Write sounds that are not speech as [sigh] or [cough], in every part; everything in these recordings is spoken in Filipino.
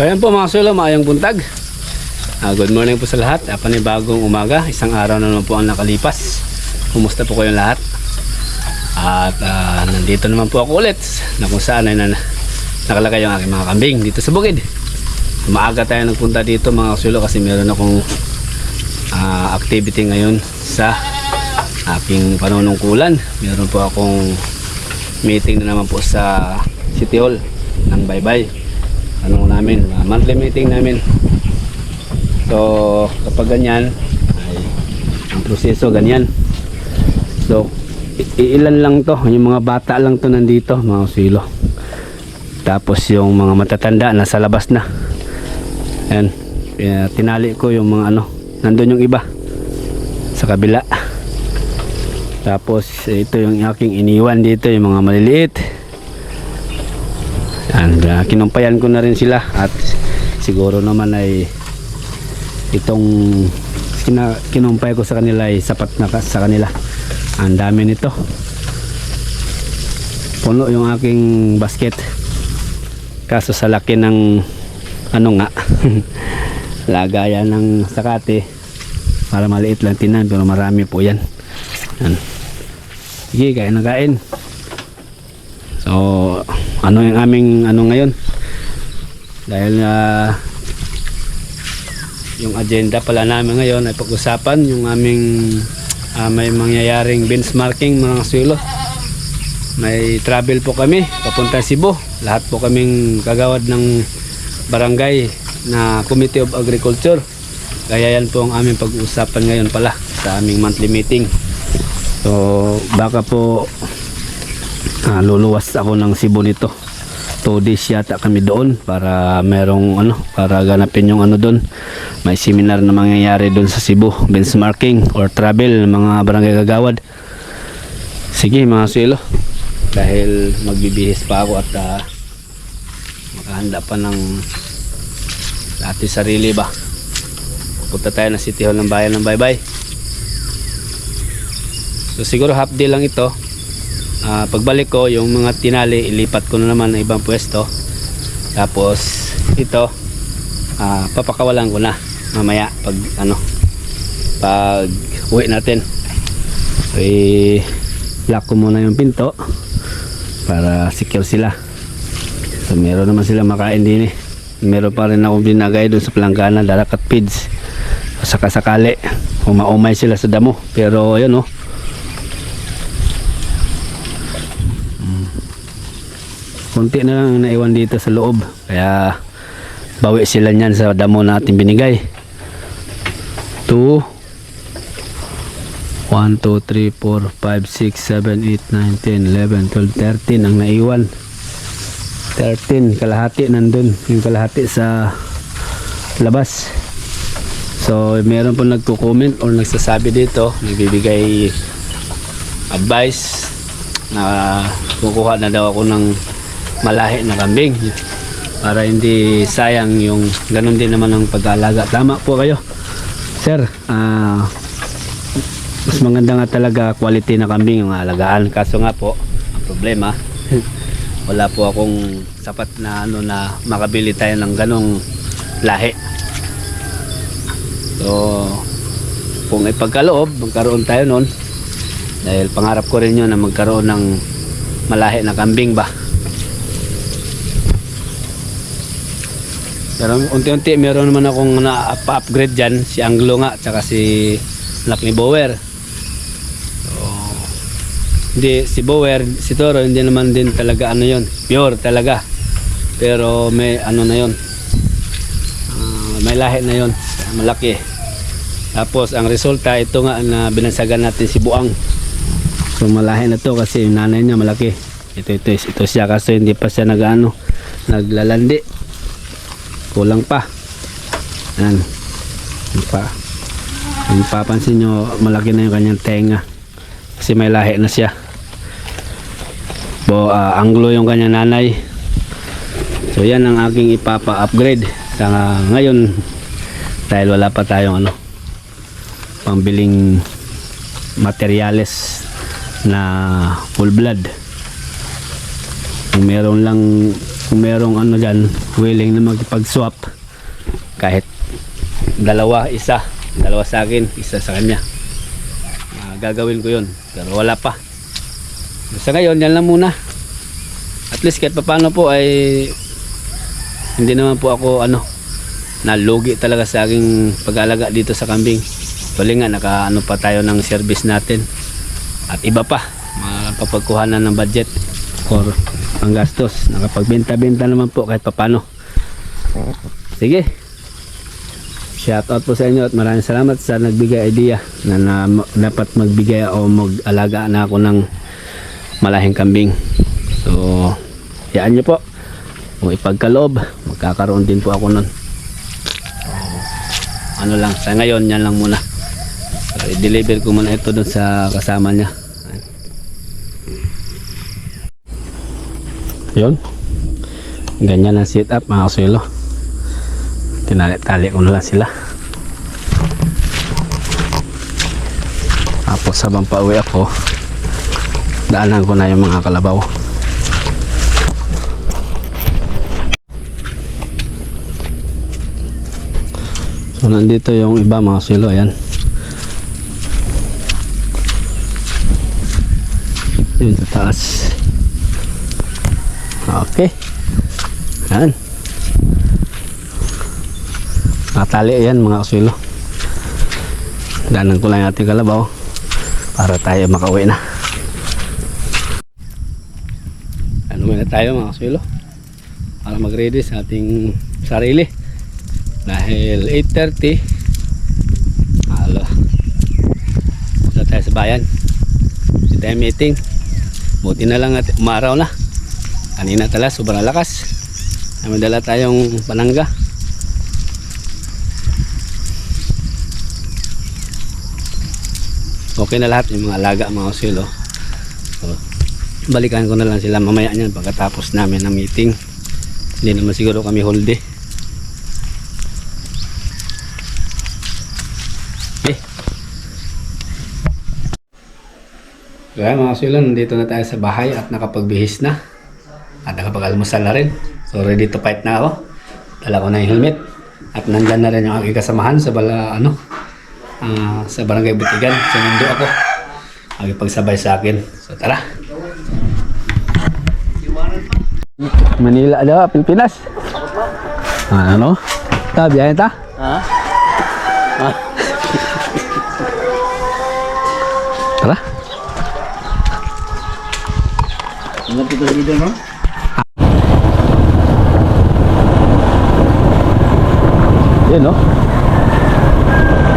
So ayan po mga sulo, maayong buntag. Ah, good morning po sa lahat. Ah, panibagong umaga, isang araw na naman po ang nakalipas. Kumusta po kayong lahat? At ah, nandito naman po ako ulit na kung saan ay na, nakalagay yung aking mga kambing dito sa bukid. Maaga tayo nagpunta dito mga sulo kasi meron akong ah, activity ngayon sa aking panunungkulan. Meron po akong meeting na naman po sa City Hall ng Baybay. Ano namin, ah, monthly meeting namin. So, kapag ganyan, ay ang proseso ganyan. So, ilan lang to, yung mga bata lang to nandito, mga silo. Tapos yung mga matatanda nasa labas na. Ayan, tinali ko yung mga ano, nandun yung iba sa kabila. Tapos ito yung aking iniwan dito, yung mga maliliit. And uh, kinumpayan ko na rin sila at siguro naman ay itong kina, kinumpay ko sa kanila ay sapat na sa kanila. Ang dami nito. Puno yung aking basket. Kaso sa laki ng ano nga [laughs] lagayan ng sakate para maliit lang tinan pero marami po yan. Yan. Sige, kain na kain. Ano yung aming ano ngayon? Dahil ah, yung agenda pala namin ngayon ay pag-usapan yung aming ah, may mangyayaring benchmarking mga sulo. May travel po kami papunta Cebu. Lahat po kaming kagawad ng barangay na Committee of Agriculture. Kaya yan po ang aming pag-uusapan ngayon pala sa aming monthly meeting. So baka po ah, luluwas ako ng Cebu nito. 2 days yata kami doon para merong ano para ganapin yung ano doon. May seminar na mangyayari doon sa Cebu, benchmarking or travel ng mga barangay kagawad. Sige mga silo. Dahil magbibihis pa ako at ah, makahanda pa ng sa ating sarili ba. Punta tayo na City Hall ng Bayan ng Baybay. So siguro half day lang ito. Ah, pagbalik ko, yung mga tinali, ilipat ko na naman ng ibang pwesto. Tapos, ito, ah, papakawalan ko na mamaya pag ano, pag uwi natin. So, i-lock ko muna yung pinto para secure sila. So, meron naman sila makain din eh. Meron pa rin akong binagay doon sa planggana, darak at feeds. Saka sakali, umaumay sila sa damo. Pero, ayun oh, konti na lang ang naiwan dito sa loob. Kaya bawi sila niyan sa damo natin binigay. 2 1, 2, 3, 4, 5, 6, 7, 8, 9, 10, 11, 12, 13 ang naiwan. 13 kalahati nandun. Yung kalahati sa labas. So meron po nagko-comment or nagsasabi dito nagbibigay advice na kukuha na daw ako ng malahi na kambing para hindi sayang yung ganun din naman ang pag-aalaga. Tama po kayo. Sir ah mas maganda nga talaga quality na kambing yung alagaan kaso nga po ang problema [laughs] wala po akong sapat na ano na makabili tayo ng ganong lahi. So kung ipagkaloob magkaroon tayo nun. Dahil pangarap ko rin yun na magkaroon ng malahi na kambing ba Pero unti-unti meron naman akong na-upgrade dyan. Si Anglo nga, tsaka si ni Bower. So, hindi, si Bower, si Toro, hindi naman din talaga ano yon Pure talaga. Pero may ano na yon Ah, may lahi na yon Malaki. Tapos ang resulta, ito nga na binansagan natin si Buang. So malahi na to kasi nanay niya malaki. Ito, ito, ito siya kasi hindi pa siya nag ano, naglalandi kulang pa. Yan pa. Kung papansin nyo malaki na yung kanyang tenga. Kasi may lahi na siya. Bo ah, anglo yung kanyang nanay. So yan ang aking ipapa upgrade sa ngayon. Dahil wala pa tayong ano pambiling materyales na full blood. Kung meron lang kung merong ano dyan willing na magpag-swap. Kahit dalawa, isa. Dalawa sa akin, isa sa kanya. Ah, gagawin ko yun pero wala pa. Sa ngayon yan lang muna. At least kahit paano po ay hindi naman po ako ano nalugi talaga sa aking pag-alaga dito sa kambing. Tuloy nga naka ano pa tayo ng service natin. At iba pa mapapagkuhanan ng budget for ang gastos. Nakapagbenta-benta naman po kahit papano. Sige. Shout out po sa inyo at maraming salamat sa nagbigay idea na, na dapat magbigay o mag-alaga na ako ng malahing kambing. So yaan nyo po. Kung ipagkaloob magkakaroon din po ako nun. Ano lang sa ngayon yan lang muna. I-deliver ko muna ito dun sa kasama niya yun. Ganyan ang sit up mga kasuelo tinali-tali ko na lang sila. Tapos habang pauwi ako daanan ko na yung mga kalabaw. So nandito yung iba mga kasuelo ayan. Yun sa taas okay yan Nakatali yan mga kasulo. Danan ko lang ating kalabaw para tayo makauwi na. Ano muna tayo mga kasulo para mag-ready sa ating sarili. Dahil 8.30 Alo. Sa tayo sa bayan. Sa tayo meeting. Buti na lang at umaraw na. Kanina tala sobrang lakas. May dala tayong panangga. okay na lahat yung mga alaga mga osilo so, balikan ko na lang sila mamaya niyan pagkatapos namin ng meeting. Hindi naman siguro kami day. Okay. Kaya mga osilo nandito na tayo sa bahay at nakapagbihis na at nakapag-almusal na rin so ready to fight na ako dala ko na yung helmet at nandyan na rin yung aking kasamahan sa bala ano ah, sa Barangay Butigan. Sinundo ako. Makipagsabay sa akin. So tara. Manila daw, Pilipinas. Ah, ano? Ta, biyahe ta? Ha? Tara. Ano kita dito, no? Yun, no?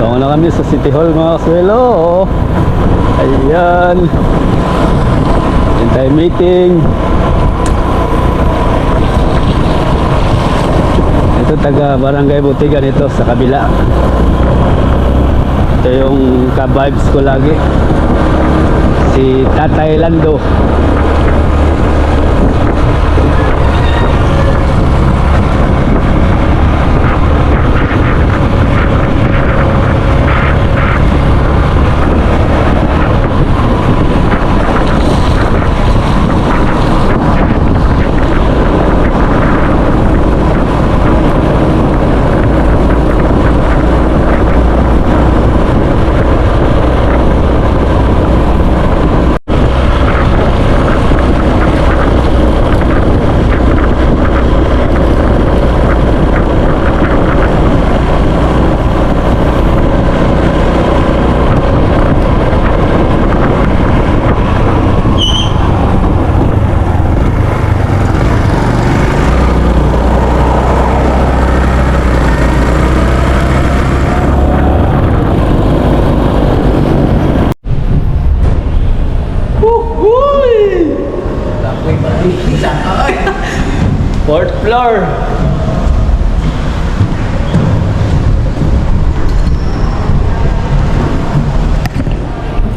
Tungo na kami sa City Hall, mga kasuelo. Ayan. Hintay meeting. Ito taga Barangay Butigan ito sa kabila. Ito yung ka-vibes ko lagi. Si Tatay Lando.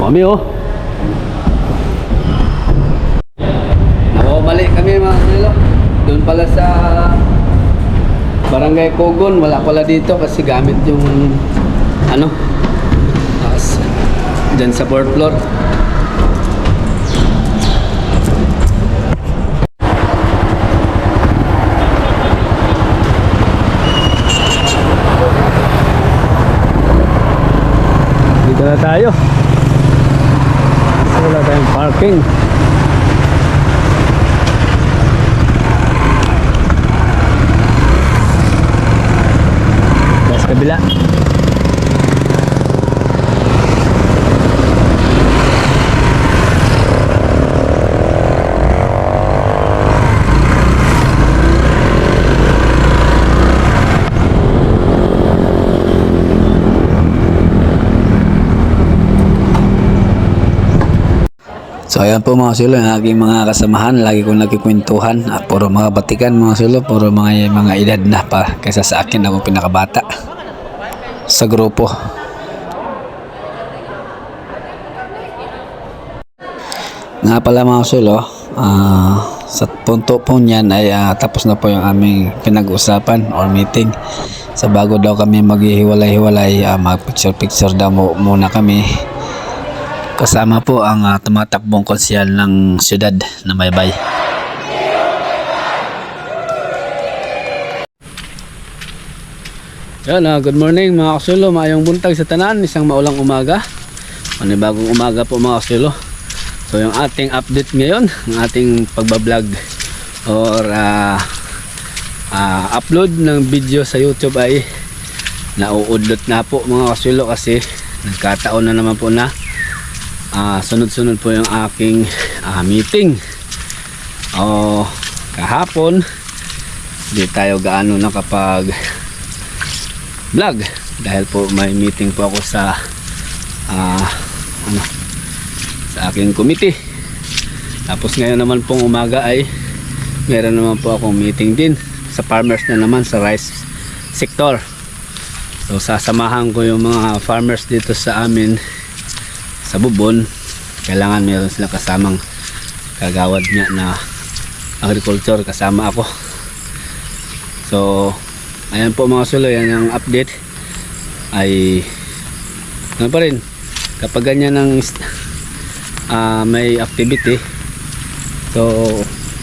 Mami oh. Oo, balik kami mga kanilo. Doon pala sa Barangay Kogon, wala pala dito kasi gamit yung ano, taas dyan sa board floor. Dito na tayo. Tayong parking. Mas kabila. So ayan po mga silo, ang aking mga kasamahan, lagi kong nagkikwentuhan. At puro mga batikan mga silo, puro mga mga edad na pa kaysa sa akin ako pinakabata sa grupo. Nga pala mga silo, ah, sa punto po niyan ay ah, tapos na po yung aming pinag-usapan or meeting. Sa bago daw kami maghihiwalay-hiwalay, uh, mag-picture-picture daw mu- muna kami Kasama po ang ah, tumatakbong konsyal ng syudad na Maybay. Yan, ah, good morning mga kasulo, maayong buntag sa tanan, isang maulang umaga. Panibagong umaga po mga kasulo. So yung ating update ngayon, ang ating pagbablog or ah, ah, upload ng video sa YouTube ay nauudlot na po mga kasulo kasi nagkataon na naman po na ah, sunod-sunod po yung aking ah, meeting. O kahapon, di tayo gaano nakapag vlog. Dahil po may meeting po ako sa ah, ano sa aking committee. Tapos ngayon naman pong umaga ay meron naman po akong meeting din sa farmers na naman sa rice sector. So sasamahan ko yung mga farmers dito sa amin sa bubon. Kailangan meron silang kasamang kagawad niya na agriculture. Kasama ako. So ayan po mga sulo yan ang update. Ay ano pa rin? Kapag ganyan ng ah, may activity so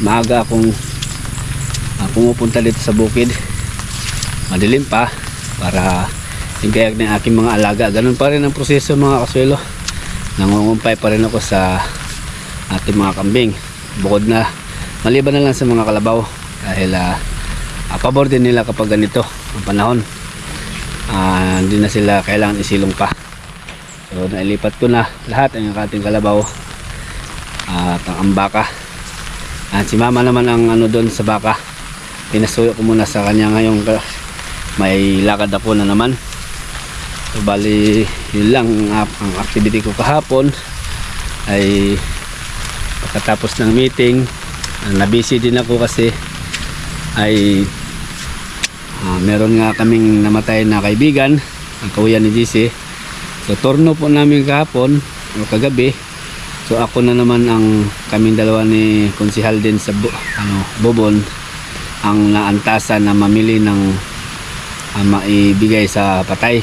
maaga akong ah, pumupunta dito sa bukid. Madilim pa para hingayag ng aking mga alaga. Ganun pa rin ang proseso mga kasuelo nangungumpay pa rin ako sa ating mga kambing. Bukod na maliban na lang sa mga kalabaw dahil ah, uh, pabor din nila kapag ganito ang panahon. Ah, hindi na sila kailangan isilong pa. So nailipat ko na lahat ang ating kalabaw at ang ambaka at si mama naman ang ano doon sa baka. Pinasuyo ko muna sa kanya ngayon ka- may lakad ako na naman so bali yun lang ang, activity ko kahapon. Ay pagkatapos ng meeting uh, na-busy din ako kasi ay ah, meron nga kaming namatay na kaibigan ang kawiyan ni JC so turno po namin kahapon o kagabi. So ako na naman ang kaming dalawa ni konsihal din sa ano, Bobon ang naantasan na mamili ng ah, maibigay sa patay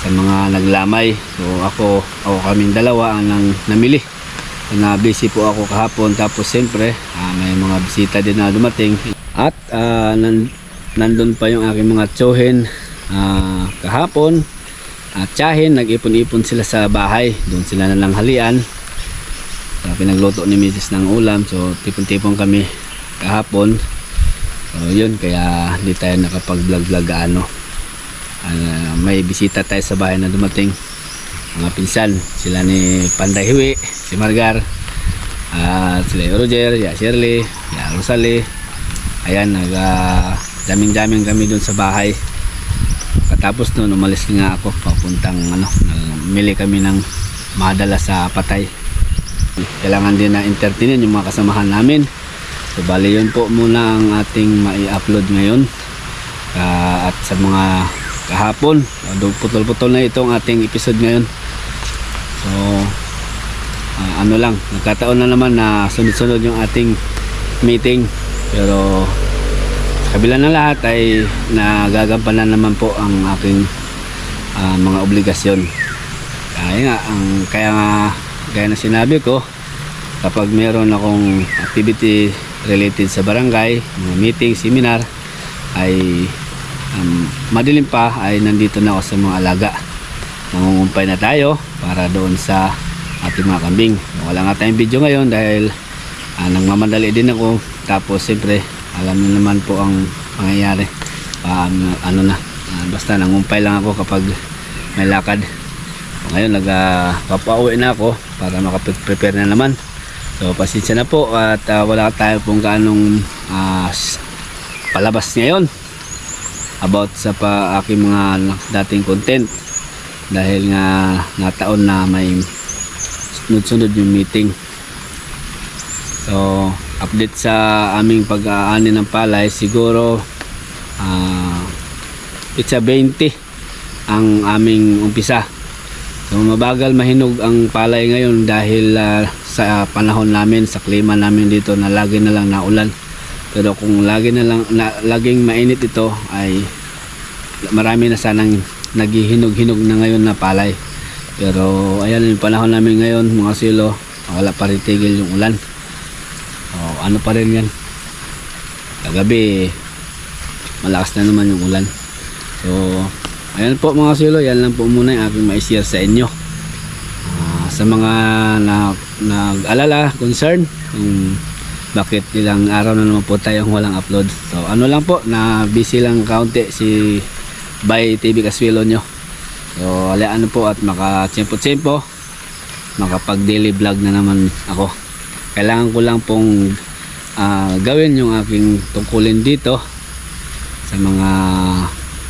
sa mga naglamay. So ako ako kaming dalawa ang namili. Na busy po ako kahapon. Tapos siyempre ah, may mga bisita din na dumating. At ah, nan, nandun pa yung aking mga tsohin ah, kahapon. At tsahin nag-ipon-ipon sila sa bahay. Doon sila na lang halian. So, pinagluto ni Mrs. ng ulam. So tipon-tipon kami kahapon. So yun kaya hindi tayo nakapag-vlog-vlog gaano Ah, may bisita tayo sa bahay na dumating. Mga pinsan sila ni Panday Hiwi si Margar at sila yung Roger ya Shirley ya Rosalie. Ayan nag uh, daming daming kami dun sa bahay. Katapos nun umalis nga ako papuntang ano mili kami ng madala sa patay. Kailangan din na entertainin yung mga kasamahan namin. So bali yun po muna ang ating mai-upload ngayon. Ah, at sa mga kahapon putol-putol na itong ating episode ngayon. So ah, ano lang nagkataon na naman na sunod-sunod yung ating meeting. Pero sa kabila ng lahat ay nagagampanan naman po ang aking ah, mga obligasyon. Kaya nga ang kaya nga gaya na sinabi ko kapag meron akong activity related sa barangay mga meeting, seminar ay um, madilim pa ay nandito na ako sa mga alaga mangungumpay na tayo para doon sa ating mga kambing. Wala nga tayong video ngayon dahil ah, nagmamadali din ako. Tapos siyempre alam niyo naman po ang pangyayari. Ah, ano na, ah, basta nangumpay lang ako kapag may lakad. Ngayon nagpapauwi na ako para makaprepare na naman. So pasensya na po at ah, wala tayo pong ganong ah, s- palabas ngayon about sa pa aking mga dating content dahil nga nataon na may sunod-sunod yung meeting. So update sa aming pag-aani ng palay siguro ah it's a 20 ang aming umpisa. So mabagal mahinog ang palay ngayon dahil ah, sa panahon namin, sa klima namin dito na lagi na lang naulan. Pero kung lagi na lang na, laging mainit ito ay marami na sanang naghihinog-hinog na ngayon na palay. Pero ayan yung panahon namin ngayon mga silo, wala pa rin tigil yung ulan. O, ano pa rin yan. Kagabi malakas na naman yung ulan. So, ayan po mga silo, yan lang po muna yung aking ma-share sa inyo. Ah, sa mga na, nag-alala, concern, kung bakit ilang araw na naman po tayong walang upload. So, ano lang po, na busy lang kaunti si by TV Kaswilo nyo. So, alayaan po at maka-tsempo-tsempo, makapag daily vlog na naman ako. Kailangan ko lang pong ah, gawin yung aking tungkulin dito sa mga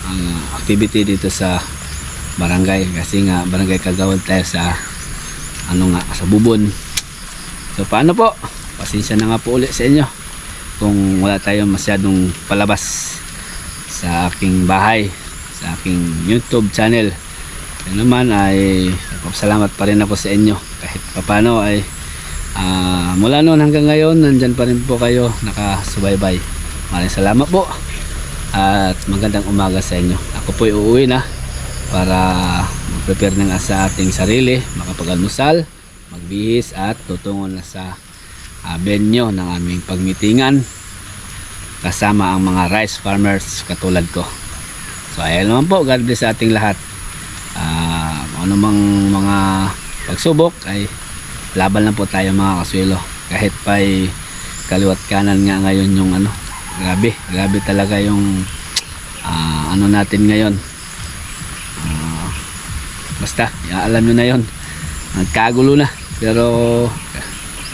ah, activity dito sa barangay kasi nga barangay kagawad tayo sa ano nga sa bubon so paano po pasensya na nga po ulit sa inyo kung wala tayong masyadong palabas sa aking bahay sa aking youtube channel. Yun naman ay salamat pa rin ako sa inyo. Kahit papano ay ah, mula noon hanggang ngayon nandyan pa rin po kayo nakasubaybay. Maraming salamat po at magandang umaga sa inyo. Ako po uuwi na para mag-prepare nga sa ating sarili, makapag-almusal, magbihis at tutungo na sa uh, venue ng aming pagmitingan kasama ang mga rice farmers katulad ko. So ayan naman po, God bless sa ating lahat. Ah, ano mang mga pagsubok ay laban lang po tayo mga kaswelo. Kahit pa'y kaliwat kanan nga ngayon yung ano, grabe, grabe talaga yung ah, ano natin ngayon. Ah, basta, alam nyo na yon Nagkagulo na. Pero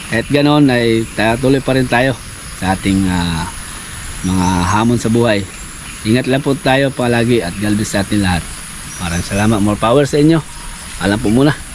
kahit ganon ay tuloy pa rin tayo sa ating ah, mga hamon sa buhay. Ingat lang po tayo palagi at galbis sa atin lahat. Maraming salamat. More power sa inyo. Alam po muna.